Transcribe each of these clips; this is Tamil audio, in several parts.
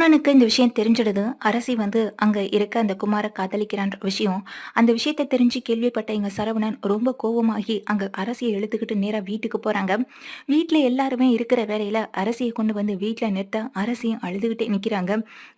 அண்ணனுக்கு இந்த விஷயம் தெரிஞ்சிடுது அரசி வந்து அங்க இருக்க அந்த குமார காதலிக்கிறான்ற விஷயம் அந்த விஷயத்தை தெரிஞ்சு கேள்விப்பட்ட எங்க சரவணன் ரொம்ப கோவமாகி அங்க அரசியை எழுத்துக்கிட்டு நேரா வீட்டுக்கு போறாங்க. வீட்டுல எல்லாருமே இருக்கிற வேலையில அரசியை கொண்டு வந்து வீட்டுல நிறுத்த அரசியும் அழுதுகிட்டே நிக்கிறாங்க.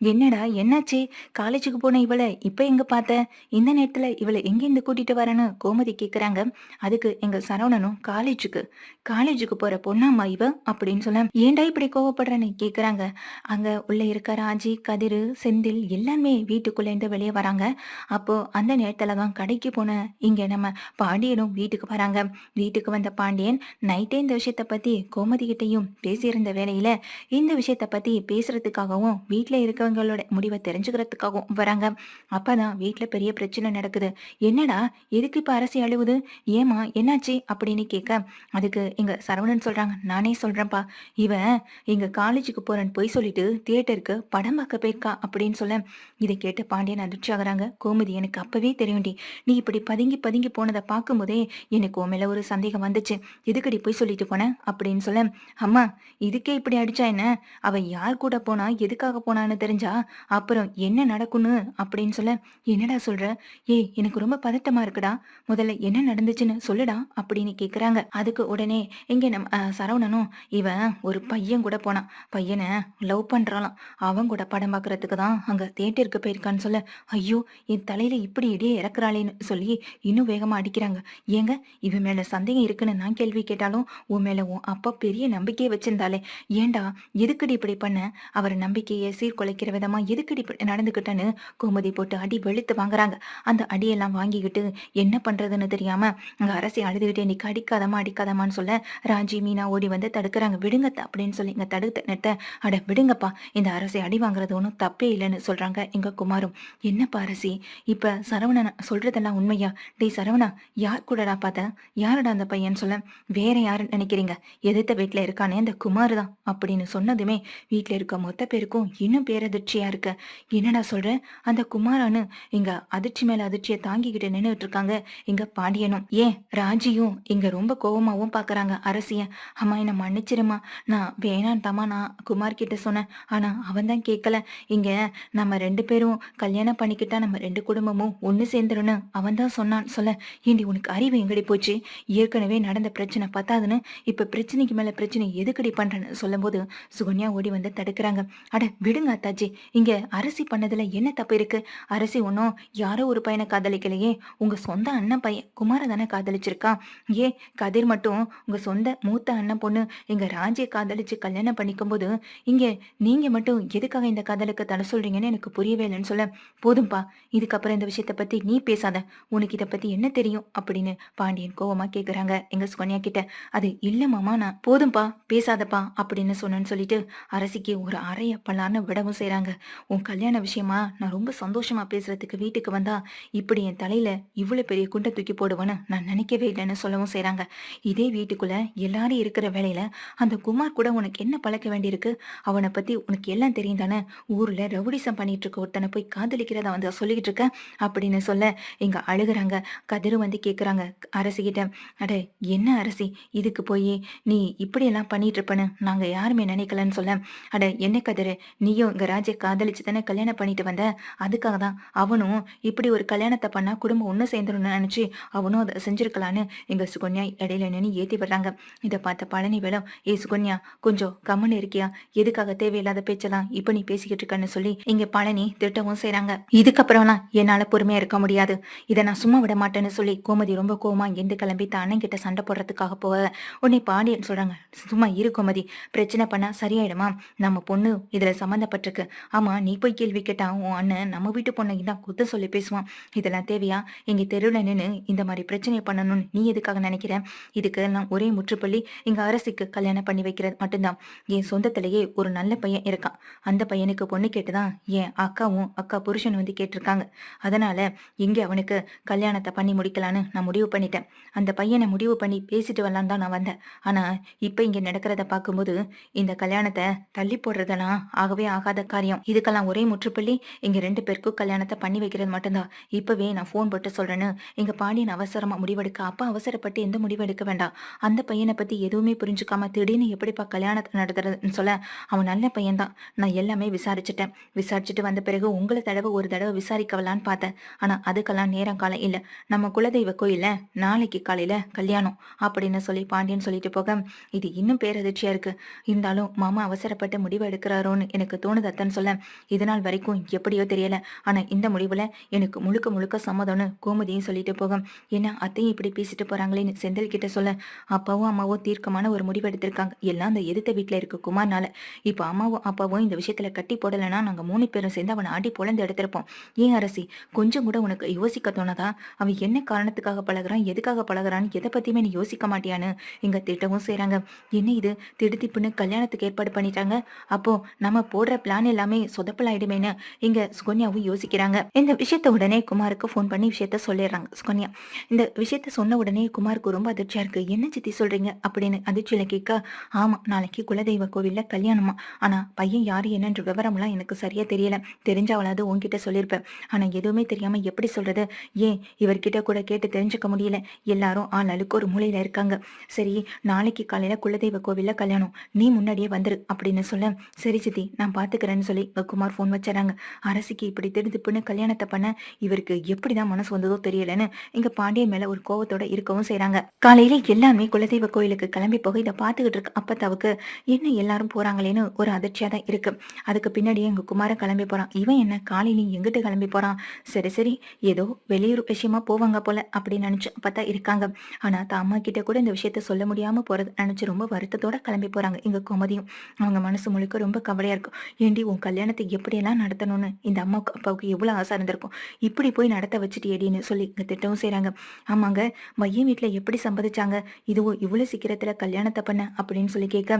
என்னடா என்னாச்சு? காலேஜுக்கு போன இவளை இப்ப எங்க பார்த்த? இந்த நேரத்துல இவளை எங்கேருந்து கூட்டிட்டு வரேன்னு கோமதி கேக்குறாங்க. அதுக்கு எங்க சரவணனும் காலேஜுக்கு காலேஜுக்கு போற பொண்ணாமா இவ? அப்படின்னு சொல்ல ஏன்டா இப்படி கோவப்படுறேன்னு? கேக்குறாங்க. அங்க உள்ள இருக்க ராஜி கதிரு செந்தில் எல்லாருமே வீட்டுக்குள்ளேருந்து வெளியே வராங்க. அப்போ அந்த நேரத்துல தான் கடைக்கு போன இங்க நம்ம பாண்டியனும் வீட்டுக்கு வராங்க. வீட்டுக்கு வந்த பாண்டியன் நைட்டே இந்த விஷயத்த பத்தி கோமதி கிட்டையும் பேசியிருந்த வேலையில இந்த விஷயத்த பத்தி பேசுறதுக்காகவும் வீட்டுல இருக்கவங்களோட முடிவை தெரிஞ்சுக்கிறதுக்காகவும் வராங்க. அப்பதான் வீட்டுல பெரிய பிரச்சனை நடக்குது. என்னடா எதுக்கு இப்ப அரசு அழுவுது? ஏமா என்னாச்சு? அப்படின்னு கேட்க அதுக்கு எங்க சரவணன் சொல்றாங்க. நானே சொல்றேன்ப்பா. இவன் இங்க காலேஜுக்கு போறேன்னு போய் சொல்லிட்டு தியேட்டருக்கு படம் பார்க்க போயிருக்கா அப்படின்னு சொல்ல இதை கேட்டு பாண்டியன் அதிர்ச்சி ஆகுறாங்க. கோமதி எனக்கு அப்பவே தெரியும்டி. நீ இப்படி பதுங்கி பதுங்கி போனதை பார்க்கும்போதே எனக்கு உன் மேல ஒரு சந்தேகம் வந்துச்சு. எதுக்கடி போய் சொல்லிட்டு போன? அப்படின்னு சொல்ல அம்மா இதுக்கே இப்படி அடிச்சா என்ன? அவ யார் கூட போனா எதுக்காக போனான்னு தெரிஞ்சா அப்புறம் என்ன நடக்கும்னு? அப்படின்னு சொல்ல என்னடா சொல்ற? ஏய் எனக்கு ரொம்ப பதட்டமா இருக்குடா. முதல்ல என்ன நடந்துச்சுன்னு சொல்லுடா அப்படின்னு கேக்குறாங்க. அதுக்கு உடனே எங்க நம்ம அஹ், சரவணனும் இவன் ஒரு பையன் கூட போனான். பையனை லவ் பண்றாளாம். அவன் கூட படம் பார்க்கறதுக்கு தான் அங்க தேட்டருக்கு போயிருக்கான்னு சொல்ல ஐயோ என் தலையில இப்படி இடையே இறக்குறாளேன்னு சொல்லி இன்னும் வேகமா அடிக்கிறாங்க. ஏங்க இவன் மேல சந்தேகம் இருக்குன்னு நான் கேள்வி கேட்டாலும் உன் மேல உன் அப்பா பெரிய நம்பிக்கையை வச்சிருந்தாலே ஏண்டா எதுக்கடி இப்படி பண்ண? அவர் நம்பிக்கையை சீர்குலைக்கிற விதமா எதுக்கடி இப்படி நடந்துக்கிட்டேன்னு கோமதி போட்டு அடி வெளுத்து வாங்குறாங்க. அந்த அடியெல்லாம் வாங்கிக்கிட்டு என்ன பண்றதுன்னு தெரியாம அங்க அரசி அழுதுகிட்டே நீ அடிக்காதமா அடிக்காதமான்னு சொல்ல ராஜி மீனா ஓடி வந்து தடுக்கிறாங்க. விடுங்க அப்படின்னு சொல்லி இங்க தடுத்து நிறுத்த அட விடுங்கப்பா இந்த அரசை அடி வாங்குறது ஒன்றும் தப்பே இல்லைன்னு சொல்றாங்க எங்க குமாரும். என்னப்பா பாரசி இப்ப சரவணன் சொல்றதெல்லாம் உண்மையா? டேய் சரவணா யார் கூடடா பார்த்த யாருடா அந்த பையன் சொல்ல? வேற யாருன்னு நினைக்கிறீங்க? எதிர்த்த வீட்டில் இருக்கானே அந்த குமார் தான் அப்படின்னு சொன்னதுமே வீட்டில் இருக்க மொத்த பேருக்கும் இன்னும் பேரதிர்ச்சியா இருக்கு. என்னடா சொல்ற? அந்த குமாரானு இங்க அதிர்ச்சி மேலே அதிர்ச்சியை தாங்கிக்கிட்டு நின்றுட்டு இருக்காங்க இங்கே பாண்டியனும். ஏன்? ராஜியும் இங்க ரொம்ப கோபமாகவும் பார்க்குறாங்க அரசியை. அம்மா என்னை மன்னிச்சிருமா நான் வேணான் தாமா நான் குமார் கிட்ட சொன்னேன். ஆனா அவன் தான் கேட்கல இங்க நம்ம ரெண்டு பேரும் கல்யாணம் பண்ணிக்கிட்டா நம்ம ரெண்டு குடும்பமும் ஒன்னு சேர்ந்துருன்னு அவன் தான் சொன்னான். சொல்ல ஏண்டி உனக்கு அறிவு எங்கடி போச்சு? ஏற்கனவே நடந்த பிரச்சனை பத்தாதுன்னு இப்ப பிரச்சனைக்கு மேல பிரச்சனை எதுக்கடி பண்றேன்னு சொல்லும்போது சுகன்யா ஓடி வந்து தடுக்கிறாங்க. அட விடுங்க அத்தாச்சி. இங்க அரசி பண்ணதுல என்ன தப்பு இருக்கு? அரசி ஒன்றும் யாரோ ஒரு பையனை காதலிக்கலையே. உங்க சொந்த அண்ணன் பையன் குமார தானே காதலிச்சிருக்கான் ஏ கதிர் மட்டும் உங்க சொந்த மூத்த அண்ணன் பொண்ணு எங்க ராஜியை காதலிச்சு கல்யாணம் பண்ணிக்கும்போது இங்க நீங்க மட்டும் எதுக்காக இந்த கதலுக்கு தடை சொல்றீங்கன்னு எனக்கு புரியவே இல்லைன்னு சொல்ல போதும்பா இதுக்கப்புறம் இந்த விஷயத்தை பத்தி நீ பேசாத. உனக்கு இதை பத்தி என்ன தெரியும்? அப்படின்னு பாண்டியன் கோவமா கேக்குறாங்க. எங்க சுகன்யா கிட்ட அது இல்ல மாமா நான் போதும்பா பேசாதப்பா அப்படின்னு சொன்னேன்னு சொல்லிட்டு அரசிக்கு ஒரு அறைய பல்லான்னு விடவும் செய்யறாங்க உன் கல்யாண விஷயமா? நான் ரொம்ப சந்தோஷமா பேசுறதுக்கு வீட்டுக்கு வந்தா இப்படி என் தலையில இவ்வளவு பெரிய குண்டை தூக்கி போடுவேன்னு நான் நினைக்கவே இல்லைன்னு சொல்லவும் செய்யறாங்க இதே வீட்டுக்குள்ள எல்லாரும் இருக்கிற வேலையில அந்த குமார் கூட உனக்கு என்ன பழக்க வேண்டியிருக்கு? அவனை பத்தி உனக்கு எல்லாம் தெரியும்? தானே ஊர்ல ரவுடிசம் பண்ணிட்டு இருக்க ஒருத்தனை போய் காதலிக்கிறத வந்து சொல்லிக்கிட்டு இருக்க அப்படின்னு சொல்ல இங்க அழுகுறாங்க. கதிரு வந்து கேக்குறாங்க. அரசிகிட்ட அட என்ன அரசி? இதுக்கு போய் நீ இப்படியெல்லாம் பண்ணிட்டு இருப்பன்னு நாங்க யாருமே நினைக்கலன்னு சொல்ல. அட என்ன கதிரு? நீயும் இங்க ராஜை காதலிச்சு தானே கல்யாணம் பண்ணிட்டு வந்த? அதுக்காக தான் அவனும் இப்படி ஒரு கல்யாணத்தை பண்ணா குடும்பம் ஒன்று சேர்ந்துருன்னு நினைச்சு அவனும் அதை செஞ்சிருக்கலான்னு எங்க சுகன்யா இடையில நின்று ஏத்தி வர்றாங்க இதை பார்த்த பழனி வேலம் ஏ சுகன்யா கொஞ்சம் கம்மன் இருக்கியா? எதுக்காக தேவையில்லாத பேச்செல்லாம் இப்ப நீ பேசிக்கிட்டு இருக்கன்னு சொல்லி இங்க பழனி திட்டவும் செய்றாங்க. இதுக்கப்புறம்லாம் என்னால பொறுமையா இருக்க முடியாது. இதை நான் சும்மா விட மாட்டேன்னு சொல்லி கோமதி ரொம்ப கோமா எந்த கிளம்பி தான் அண்ணன் கிட்ட சண்டை போடுறதுக்காக போக உன்னை பாண்டியன் சொல்றாங்க. சும்மா இரு கோமதி. பிரச்சனை பண்ணா சரியாயிடுமா? நம்ம பொண்ணு இதுல சம்மந்தப்பட்டிருக்கு. ஆமா நீ போய் கேள்வி கேட்டா உன் அண்ணன் நம்ம வீட்டு பொண்ணை தான் குத்த சொல்லி பேசுவான். இதெல்லாம் தேவையா? இங்க தெருவில் நின்று இந்த மாதிரி பிரச்சனையை பண்ணணும்னு நீ எதுக்காக நினைக்கிற? இதுக்கு எல்லாம் ஒரே முற்றுப்புள்ளி இங்க அரசுக்கு கல்யாணம் பண்ணி வைக்கிறது மட்டும்தான். என் சொந்தத்திலேயே ஒரு நல்ல பையன் இருக்கான். அந்த பையனுக்கு பொண்ணு கேட்டுதான் என் அக்காவும் அக்கா புருஷன் வந்து கேட்டிருக்காங்க. அதனால இங்க அவனுக்கு கல்யாணத்தை பண்ணி முடிக்கலான்னு நான் முடிவு பண்ணிட்டேன். அந்த பையனை முடிவு பண்ணி பேசிட்டு வரலான்னு தான் நான் வந்தேன். ஆனா இப்ப இங்க நடக்கிறத பார்க்கும்போது இந்த கல்யாணத்தை தள்ளி போடுறதெல்லாம் ஆகவே ஆகாத காரியம். இதுக்கெல்லாம் ஒரே முற்றுப்புள்ளி இங்க ரெண்டு பேருக்கும் கல்யாணத்தை பண்ணி வைக்கிறது மட்டும்தான். இப்பவே நான் ஃபோன் போட்டு சொல்றேன்னு எங்க பாண்டியன் அவசரமா முடிவெடுக்க அப்பா அவசரப்பட்டு எந்த முடிவு எடுக்க வேண்டாம். அந்த பையனை பத்தி எதுவுமே புரிஞ்சுக்காம திடீர்னு எப்படிப்பா கல்யாணத்தை நடத்துறதுன்னு சொல்ல அவன் நல்ல பையன்தான். நான் நான் எல்லாமே விசாரிச்சுட்டேன். விசாரிச்சுட்டு வந்த பிறகு உங்களை தடவை ஒரு தடவை விசாரிக்கவலான்னு பார்த்தேன். ஆனா அதுக்கெல்லாம் நேரம் காலம் இல்லை. நம்ம குலதெய்வ கோயிலில் நாளைக்கு காலையில கல்யாணம் அப்படின்னு சொல்லி பாண்டியன் சொல்லிட்டு போக இது இன்னும் பேரதிர்ச்சியா இருக்கு. இருந்தாலும் மாமா அவசரப்பட்டு முடிவு எடுக்கிறாரோன்னு எனக்கு தோணுது அத்தன்னு சொல்ல இது நாள் வரைக்கும் எப்படியோ தெரியல. ஆனா இந்த முடிவுல எனக்கு முழுக்க முழுக்க சம்மதம்னு கோமதியும் சொல்லிட்டு போகும் ஏன்னா அத்தையும் இப்படி பேசிட்டு போறாங்களேன்னு செந்தில் கிட்ட சொல்ல அப்பாவும் அம்மாவும் தீர்க்கமான ஒரு முடிவு எடுத்திருக்காங்க. எல்லாம் அந்த எதிர்த்த வீட்டுல இருக்க குமார்னால. இப்ப அம்மாவும் அப்பாவும் இந்த விஷயத்துல கட்டி போடலைன்னா நாங்க மூணு பேரும் சேர்ந்து அவனை அடி பொழந்து எடுத்திருப்போம். ஏன் அரசி? கொஞ்சம் கூட உனக்கு யோசிக்க தோணதா? அவன் என்ன காரணத்துக்காக பழகுறான்? எதுக்காக பழகுறான்னு எதை பத்தியுமே நீ யோசிக்க மாட்டியான்னு எங்க திட்டவும் செய்றாங்க. என்ன இது? திடுதிப்புன்னு கல்யாணத்துக்கு ஏற்பாடு பண்ணிட்டாங்க. அப்போ நம்ம போடுற பிளான் எல்லாமே சொதப்பலாயிடுமேன்னு இங்க சுகன்யாவும் யோசிக்கிறாங்க. இந்த விஷயத்த உடனே குமாருக்கு ஃபோன் பண்ணி விஷயத்த சொல்லிடுறாங்க. சுகன்யா இந்த விஷயத்த சொன்ன உடனே குமாருக்கு ரொம்ப அதிர்ச்சியா இருக்கு. என்ன சித்தி சொல்றீங்க? அப்படின்னு அதிர்ச்சியில கேட்க ஆமா நாளைக்கு குலதெய்வ கோவில்ல கல்யாணமா? ஆனா பையன் யாரு என்னன்ற விவரம்லாம் எனக்கு சரியா தெரியல. தெரிஞ்சவளாவது உன்கிட்ட சொல்லியிருப்பேன் ஆனா எதுவுமே தெரியாம எப்படி சொல்றது? ஏன்? இவர்கிட்ட கூட கேட்டு தெரிஞ்சுக்க முடியல. எல்லாரும் ஆள் அழுக்கு ஒரு மூலையில இருக்காங்க. சரி நாளைக்கு காலையில குலதெய்வ கோவில்ல கல்யாணம். நீ முன்னாடியே வந்துரு அப்படின்னு சொல்ல சரி சித்தி நான் பாத்துக்கிறேன்னு சொல்லி குமார் ஃபோன் வச்சுறாங்க. அரசிக்கு இப்படி திருதுப்புன்னு கல்யாணத்தை பண்ண இவருக்கு எப்படிதான் மனசு வந்ததோ தெரியலன்னு இங்க பாண்டியன் மேல ஒரு கோவத்தோட இருக்கவும் செய்கிறாங்க காலையில எல்லாமே குலதெய்வ கோயிலுக்கு கிளம்பி போக இதை பார்த்துக்கிட்டு இருக்கு அப்பத்தாவுக்கு என்ன எல்லாரும் போறாங்களேன்னு ஒரு அதிர்ச்சியா தான் இருக்கு. அதுக்கு பின்னாடியே எங்கள் குமாரன் கிளம்பி போகிறான் இவன் என்ன காலையிலையும் எங்கிட்டு கிளம்பி போறான்? சரி சரி ஏதோ வெளியூர் விஷயமா போவாங்க போல அப்படின்னு நினச்சி பார்த்தா இருக்காங்க. ஆனால் தான் அம்மா கிட்ட கூட இந்த விஷயத்த சொல்ல முடியாமல் போகிறது நினச்சி ரொம்ப வருத்தத்தோட கிளம்பி போகிறாங்க எங்கள் குமதியும். அவங்க மனசு முழுக்க ரொம்ப கவலையாக இருக்கும். ஏண்டி உன் கல்யாணத்தை எப்படியெல்லாம் நடத்தணும்னு? இந்த அம்மாவுக்கு அப்பாவுக்கு எவ்வளோ ஆசை இருந்திருக்கும். இப்படி போய் நடத்த வச்சுட்டியடின்னு சொல்லி இங்கே திட்டவும் செய்கிறாங்க ஆமாங்க மையம் வீட்டில் எப்படி சம்மதிச்சாங்க இதுவோ இவ்வளோ சீக்கிரத்தில் கல்யாணத்தை பண்ண அப்படின்னு சொல்லி கேட்க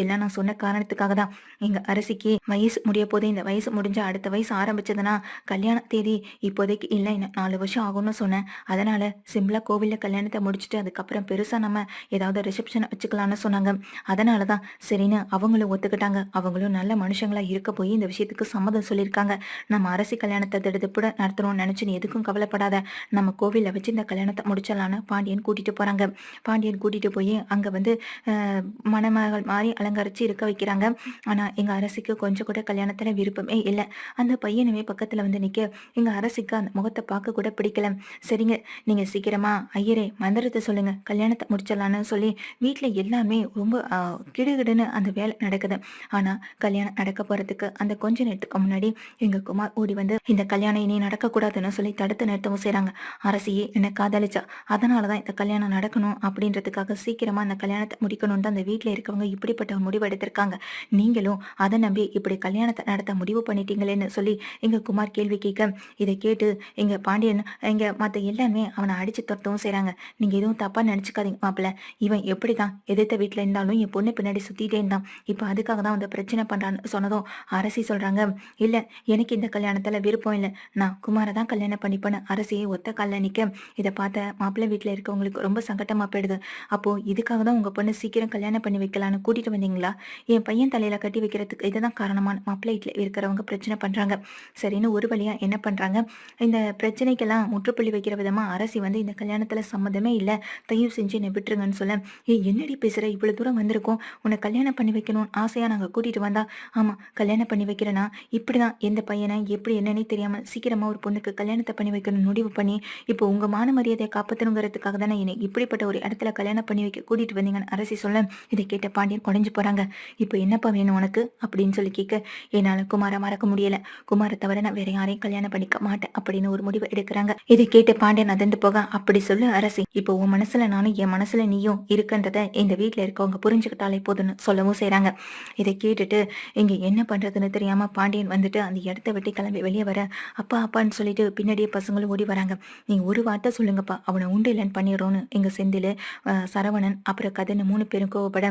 எல்லாம் நான் சொன்ன காரணத்துக்காக தான் எங்கள் அரசிக்கு வயசு முடிய போதே இந்த வயசு முடிஞ்ச அடுத்த வயசு ஆரம்பிச்சதுன்னா கல்யாண தேதி இப்போதைக்கு இல்லை இன்னும் நாலு வருஷம் ஆகும்னு சொன்னேன். அதனால சிம்பிளா கோவிலில் கல்யாணத்தை முடிச்சுட்டு அதுக்கப்புறம் பெருசாக நம்ம ஏதாவது ரிசப்ஷனை வச்சுக்கலாம்னு சொன்னாங்க. அதனால தான் சரின்னு அவங்களும் ஒத்துக்கிட்டாங்க. அவங்களும் நல்ல மனுஷங்களா இருக்க போய் இந்த விஷயத்துக்கு சம்மதம் சொல்லியிருக்காங்க. நம்ம அரசி கல்யாணத்தை திடுதிப்புட நடத்தணும்னு நினச்சின்னு எதுக்கும் கவலைப்படாத. நம்ம கோவிலில் வச்சு இந்த கல்யாணத்தை முடிச்சலான்னு பாண்டியன் கூட்டிட்டு போறாங்க. பாண்டியன் கூட்டிட்டு போய் அங்க வந்து மணமகள் மாதிரி அலங்கரிச்சு இருக்க வைக்கிறாங்க. ஆனா எங்க அரசிக்கு கொஞ்சம் கூட கல்யாணத்துல விருப்பமே இல்லை. அந்த பையனுமே பக்கத்துல வந்து நிக்க எங்க அரசிக்கு அந்த முகத்தை பார்க்க கூட பிடிக்கல. சரிங்க நீங்க சீக்கிரமா ஐயரே மந்திரத்தை சொல்லுங்க. கல்யாணத்தை முடிச்சிடலான்னு சொல்லி வீட்டில் எல்லாமே ரொம்ப கிடுகிடுன்னு அந்த வேலை நடக்குது. ஆனா கல்யாணம் நடக்க போறதுக்கு அந்த கொஞ்ச நேரத்துக்கு முன்னாடி எங்க குமார் ஓடி வந்து இந்த கல்யாணம் இனி நடக்கக்கூடாதுன்னு சொல்லி தடுத்து நிறுத்தவும் செய்கிறாங்க அரசியே என்னை காதலிச்சா? அதனாலதான் இந்த கல்யாணம் நடக்கணும் அப்படின்றதுக்காக சீக்கிரமா அந்த கல்யாணத்தை முடிக்கணும்னு அந்த வீட்டில் இருக்கவங்க இப்படிப்பட்ட முடிவு எடுத்திருக்காங்க. நீங்களும் அதை நம்பி இப்படி கல்யாணத்தை நடத்த முடிவு பண்ணிட்டீங்களேன்னு சொல்லி எங்க குமார் கேள்வி கேட்க இதை கேட்டு எங்க பாண்டியன் எங்க மத்த எல்லாமே அவனை அடிச்சு துரத்தவும் செய்றாங்க. நீங்க எதுவும் தப்பா நினைச்சுக்காதீங்க மாப்பிள்ள. இவன் எப்படிதான் எதிர்த்த வீட்டுல இருந்தாலும் என் பொண்ணு பின்னாடி சுத்திட்டே இருந்தான். இப்ப அதுக்காக தான் வந்து பிரச்சனை பண்றான்னு சொன்னதும் அரசி சொல்றாங்க. இல்ல எனக்கு இந்த கல்யாணத்துல விருப்பம் இல்லை. நான் குமாரை தான் கல்யாணம் பண்ணிப்பேன்னு அரசியை ஒத்த காலில் நிக்க. இதை பார்த்த மாப்பிள்ளை வீட்டுல இருக்கவங்களுக்கு ரொம்ப சங்கட்டமா போயிடுது. அப்போ இதுக்காக தான் உங்க பொண்ணு சீக்கிரம் கல்யாணம் பண்ணி வைக்கலான்னு கூட்டிட்டு வந்தீங்களா? என் பையன் தலையில கட்டி வைக்கிறதுக்கு இதை தான் காரணமான மாப்பிள்ளை வீட்டுல இருக்கிறவங்க பிரச்சனை பண்றாங்க. சரின்னு ஒரு வழியா என்ன பண்றாங்க? இந்த பிரச்சனைக்கெல்லாம் முற்றுப்புள்ளி வைக்கிற விதமா அரசி வந்து இந்த கல்யாணத்துல சம்மதமே இல்ல. தயவு செஞ்சு என்னை விட்டுருங்கன்னு சொல்ல. ஏ என்னடி பேசுற? இவ்வளவு தூரம் வந்திருக்கோம். உன்னை கல்யாணம் பண்ணி வைக்கணும்னு ஆசையா நாங்க கூட்டிட்டு வந்தா? ஆமா கல்யாணம் பண்ணி வைக்கிறேன்னா இப்படிதான் எந்த பையனை எப்படி என்னன்னே தெரியாம சீக்கிரமா ஒரு பொண்ணுக்கு கல்யாணத்தை பண்ணி வைக்கணும் முடிவு பண்ணி இப்போ உங்க மான மரியாதையை காப்பாத்தணுங்கிறதுக்காக தானே என்னை இப்படிப்பட்ட ஒரு இடத்துல கல்யாணம் பண்ணி வைக்க கூட்டிட்டு வந்தீங்கன்னு அரசி சொல்ல. இதை கேட்ட பாண்டியன் குறைஞ்சு போறாங்க. இப்போ என்னப்பா வேணும் உனக்கு? அப்படின்னு சொல்லி கேட்க என்னால குமார மறக்க முடியல. குமாரை தவிர நான் வேற யாரையும் கல்யாணம் பண்ணிக்க மாட்டேன் அப்படின்னு ஒரு முடிவு எடுக்கிறாங்க. இதை கேட்டு பாண்டியன் அதிர்ந்து போக அப்படி சொல்லு அரசி இப்போ உன் மனசுல நானும் என் மனசுல நீயும் இருக்குன்றத இந்த வீட்டுல இருக்கவங்க புரிஞ்சுக்கிட்டாலே போதும்னு சொல்லவும் செய்யறாங்க இதை கேட்டுட்டு இங்க என்ன பண்றதுன்னு தெரியாம பாண்டியன் வந்துட்டு அந்த இடத்த விட்டு கிளம்பி வெளியே வர அப்பா அப்பான்னு சொல்லிட்டு பின்னாடியே பசங்களும் ஓடி வராங்க. நீங்க ஒரு வார்த்தை சொல்லுங்கப்பா அவனை உண்டு இல்லைன்னு பண்ணிடுறோன்னு எங்க செந்தில் சரவணன் அப்புறம் கதைன்னு மூணு பேரும் கோவப்பட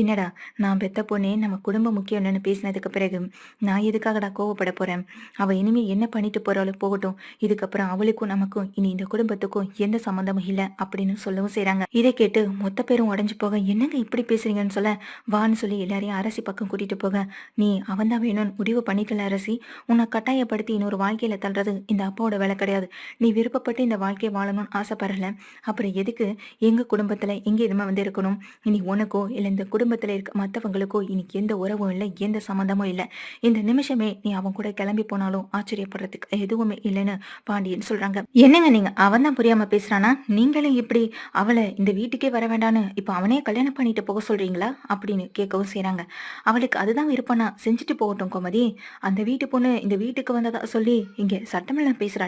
என்னடா நான் பெத்த பொண்ணே நம்ம குடும்பம் முக்கியம் இல்லைன்னு பேசினதுக்கு பிறகு நான் எதுக்காகடா கோவப்பட போறேன்? அவ இனிமே என்ன பண்ணிட்டு போறாளோ போகட்டும். இதுக்கப்புறம் அவளுக்கும் நமக்கும் இனி இந்த குடும்பத்துக்கும் எந்த சம்மந்தமும் இல்லை அப்படின்னு சொல்லவும் செய்றாங்க. இதை கேட்டு மொத்த பேரும் உடஞ்சு போக என்னங்க இப்படி பேசுறீங்கன்னு சொல்ல? வான்னு சொல்லி எல்லாரையும் அரசி பக்கம் கூட்டிட்டு போக. நீ அவன்தான் வேணும்னு முடிவு பண்ணிக்கல அரசி. உன்னை கட்டாயப்படுத்தி இன்னொரு வாழ்க்கையில தள்ளுறது இந்த அப்பாவோட வேலை கிடையாது. நீ விருப்பப்பட்டு இந்த வாழ்க்கையை வாழணும்னு ஆசைப்படல. அப்புறம் எதுக்கு எங்க குடும்பத்துல எங்க இதுமே வந்து இருக்கணும்? இனி உனக்கோ இல்ல இந்த குடும்பத்துல இருக்க மத்தவங்களுக்கோ இனி எந்த உறவும் இல்லை எந்த சம்மந்தம் சம்மந்தமும் இல்லை. இந்த நிமிஷமே நீ அவன் கூட கிளம்பி போனாலும் ஆச்சரியப்படுறதுக்கு எதுவுமே இல்லைன்னு பாண்டியன் சொல்றாங்க. என்னங்க நீங்க? அவன் தான் புரியாம பேசுறானா? நீங்களே இப்படி அவளை இந்த வீட்டுக்கே வர வேண்டான்னு இப்போ அவனே கல்யாணம் பண்ணிட்டு போக சொல்றீங்களா? அப்படின்னு கேட்கவும் செய்யறாங்க அவளுக்கு அதுதான் விருப்பம்னா செஞ்சுட்டு போகட்டும் கோமதி. அந்த வீட்டு பொண்ணு இந்த வீட்டுக்கு வந்ததா சொல்லி இங்க சட்டமெல்லாம் பேசுறாள்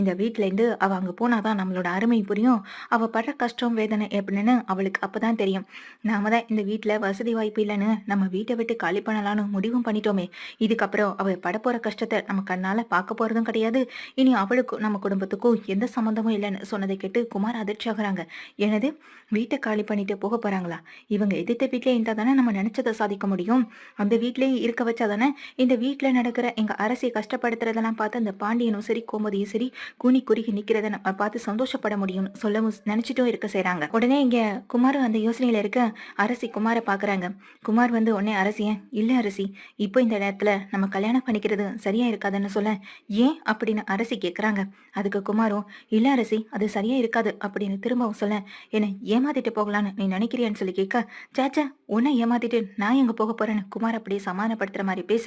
இந்த வீட்டுல இருந்து அவ அங்க போனாதான் நம்மளோட அருமை புரியும். அவ படுற கஷ்டம் வேதனை எப்படின்னு அவளுக்கு அப்பதான் தெரியும். நாம தான் இந்த வீட்டுல வசதி வாய்ப்பு இல்லைன்னு நம்ம வீட்டை விட்டு காலி பண்ணலான்னு முடிவும் பண்ணிட்டோமே. இதுக்கப்புறம் அவள் படப்போற கஷ்டத்தை நம்ம கண்ணால பார்க்க போறதும் கிடையாது. இனி அவளுக்கும் நம்ம குடும்பத்துக்கும் எந்த சம்மந்தமும் இல்லைன்னு சொன்னதை கேட்டு குமார் அதிர்ச்சி ஆகுறாங்க. எனது வீட்டை காலி பண்ணிட்டு போக போறாங்களா? இவங்க எதிர்த்த வீட்டிலே இருந்தா தானே நம்ம நினைச்சதை சாதிக்க முடியும்? அந்த வீட்லயே இருக்க வச்சா தானே இந்த வீட்டில் நடக்கிற எங்க அரசியை கஷ்டப்படுத்துறதெல்லாம் பார்த்து அந்த பாண்டியனும் சரி கோமதியும் சரி கூனி குறுகி நிக்கிறத நம்ம பார்த்து சந்தோஷப்பட முடியும்னு சொல்லவும் நினைச்சிட்டும் இருக்க செய்றாங்க. உடனே இங்க குமார் அந்த யோசனையில இருக்க அரசி குமாரை பாக்குறாங்க. குமார் வந்து உடனே அரசியன் இல்ல அரசி இப்போ இந்த நேரத்துல நம்ம கல்யாணம் பண்ணிக்கிறது சரியா இருக்காதுன்னு சொல்ல ஏன் அப்படின்னு அரசி கேக்குறாங்க. அதுக்கு குமாரும் இல்ல அரசி அது சரியா இருக்காது அப்படின்னு திரும்பவும் சொல்ல என்னை ஏமாத்திட்டு போகலான்னு நீ நினைக்கிறியான்னு சொல்லி கேட்க சேச்சா உன்னை ஏமாத்திட்டு நான் எங்க போக போறேன்னு குமார் அப்படியே சமாதானப்படுத்துற மாதிரி பேச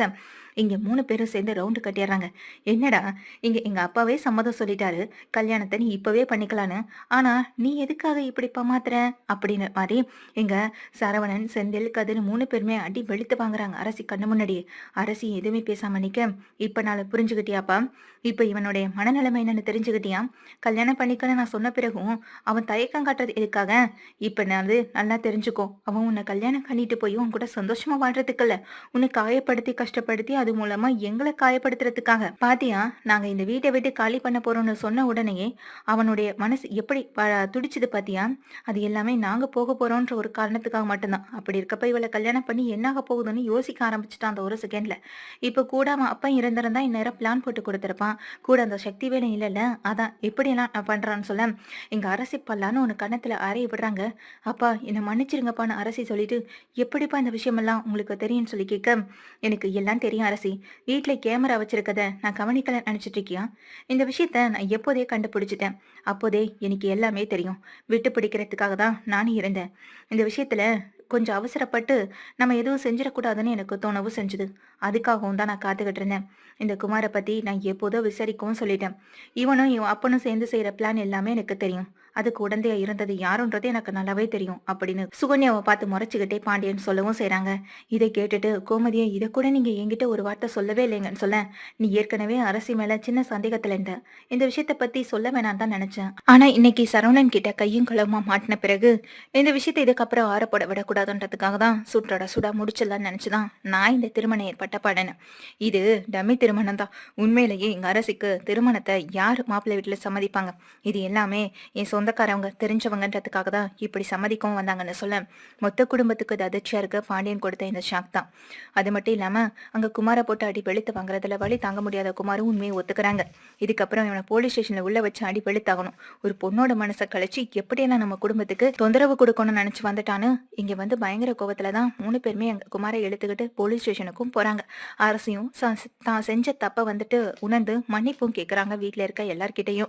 இங்க மூணு பேரும் சேர்ந்து ரவுண்டு கட்டிடுறாங்க. என்னடா இங்க எங்க அப்பாவே சம்மதம் சொல்லிட்டாரு. கல்யாணத்தை நீ இப்பவே பண்ணிக்கலான்னு. ஆனா நீ எதுக்காக இப்படி பமாத்துற அப்படின்னு மாதிரி எங்க சரவணன் செந்தில் கதிர் மூணு பேருமே அடி வெளுத்து வாங்குறாங்க அரசி கண்ணு முன்னாடி. அரசி எதுவுமே பேசாம நிக்க. இப்ப நான் புரிஞ்சுக்கிட்டியாப்பா? இப்ப இவனுடைய மனநிலைமை என்னன்னு தெரிஞ்சுக்கிட்டியா? கல்யாணம் பண்ணிக்கன்னு நான் சொன்ன பிறகும் அவன் தயக்கம் காட்டுறது எதுக்காக? இப்ப நான் வந்து நல்லா தெரிஞ்சுக்கோ. அவன் உன்னை கல்யாணம் பண்ணிட்டு போய் உன் கூட சந்தோஷமா வாழ்றதுக்குல்ல. உன்னை காயப்படுத்தி கஷ்டப்படுத்தி அது மூலமா எங்களை காயப்படுத்துறதுக்காக. பாத்தியா நாங்க இந்த வீட்டை விட்டு காலி பண்ண போறோம்னு சொன்ன உடனேயே அவனுடைய மனசு எப்படி ப- பாத்தியா? அது எல்லாமே நாங்க போக போறோம்ன்ற ஒரு காரணத்துக்காக மட்டும்தான். அப்படி இருக்கப்ப இவளை கல்யாணம் பண்ணி என்னாக போகுதுன்னு யோசிக்க ஆரம்பிச்சுட்டான் அந்த ஒரு செகண்ட்ல இப்ப கூட அவன் அப்பா இறந்திருந்தா இந்நேரம் பிளான் போட்டு கொடுத்துருப்பான். கூட அந்த சக்தி வேலை இல்லைல்ல அதான் எப்படியெல்லாம் நான் பண்றான்னு சொல்ல எங்க அரசி பல்லான்னு உனக்கு கன்னத்துல அறைய விடுறாங்க. அப்பா என்னை மன்னிச்சிருங்கப்பான்னு அரசி சொல்லிட்டு எப்படிப்பா இந்த விஷயமெல்லாம் உங்களுக்கு தெரியும்னு சொல்லி கேட்க. எனக்கு எல்லாம் தெரியும் அரசி வீட்டில் கேமரா வச்சிருக்கத நான் கவனிக்கல நினைச்சிட்டு இருக்கியா? இந்த விஷயத்த நான் எப்போதே கண்டுபிடிச்சிட்டேன். அப்போதே எனக்கு எல்லாமே தெரியும். விட்டு பிடிக்கிறதுக்காக தான் நானும் இருந்தேன். இந்த விஷயத்துல கொஞ்சம் அவசரப்பட்டு நம்ம எதுவும் செஞ்சிடக்கூடாதுன்னு எனக்கு தோணவும் செஞ்சுது. அதுக்காகவும் தான் நான் காத்துக்கிட்டு இருந்தேன். இந்த குமாரை பத்தி நான் எப்போதோ விசாரிக்கவும் சொல்லிட்டேன். இவனும் இவன் அப்பனும் சேர்ந்து செய்யற பிளான் எல்லாமே எனக்கு தெரியும். அதுக்கு உடந்தையா இருந்தது யாருன்றது எனக்கு நல்லாவே தெரியும் அப்படின்னு சுகன்யாவை பார்த்து முறைச்சுக்கிட்டே பாண்டியன் சொல்லவும் செய்றாங்க. இதை கேட்டுட்டு கோமதியை இதை கூட நீங்க என்கிட்ட ஒரு வார்த்தை சொல்லவே இல்லைங்கன்னு சொல்ல. நீ ஏற்கனவே அரசி மேல சின்ன சந்தேகத்துல இருந்த. இந்த விஷயத்த பத்தி சொல்ல வேணாம் தான் நினைச்சேன். ஆனா இன்னைக்கு சரவணன் கிட்ட கையும் களவுமா மாட்டின பிறகு இந்த விஷயத்தை இதுக்கப்புறம் ஆறப்பட விடக்கூடாதுன்றதுக்காக தான் சுற்றோட சுடா முடிச்சிடலாம்னு நினைச்சுதான் நான் இந்த திருமணம் ஏற்பட்ட படனேன் இது டம்மி திருமணம் தான். உண்மையிலேயே எங்க அரசிக்கு திருமணத்தை யார் மாப்பிள்ளை வீட்டுல சம்மதிப்பாங்க? இது எல்லாமே என் சொந்த சொந்தக்காரவங்க தெரிஞ்சவங்கன்றதுக்காக தான் இப்படி சம்மதிக்கவும் வந்தாங்கன்னு சொல்ல மொத்த குடும்பத்துக்கு இது அதிர்ச்சியா இருக்க. பாண்டியன் கொடுத்த இந்த ஷாக் தான். அது மட்டும் இல்லாம அங்க குமாரை போட்டு அடி வெளுத்து வாங்குறதுல வழி தாங்க முடியாத குமாரும் உண்மையை ஒத்துக்கிறாங்க. இதுக்கப்புறம் இவனை போலீஸ் ஸ்டேஷன்ல உள்ள வச்சு அடி வெளுத்தாகணும். ஒரு பொண்ணோட மனசை கழிச்சு எப்படியெல்லாம் நம்ம குடும்பத்துக்கு தொந்தரவு கொடுக்கணும்னு நினைச்சு வந்துட்டான்னு இங்க வந்து பயங்கர கோவத்துல தான் மூணு பேருமே எங்க குமாரை எடுத்துக்கிட்டு போலீஸ் ஸ்டேஷனுக்கும் போறாங்க. அரசியும் தான் செஞ்ச தப்ப வந்துட்டு உணர்ந்து மன்னிப்பும் கேக்குறாங்க வீட்டுல இருக்க எல்லார்கிட்டையும்.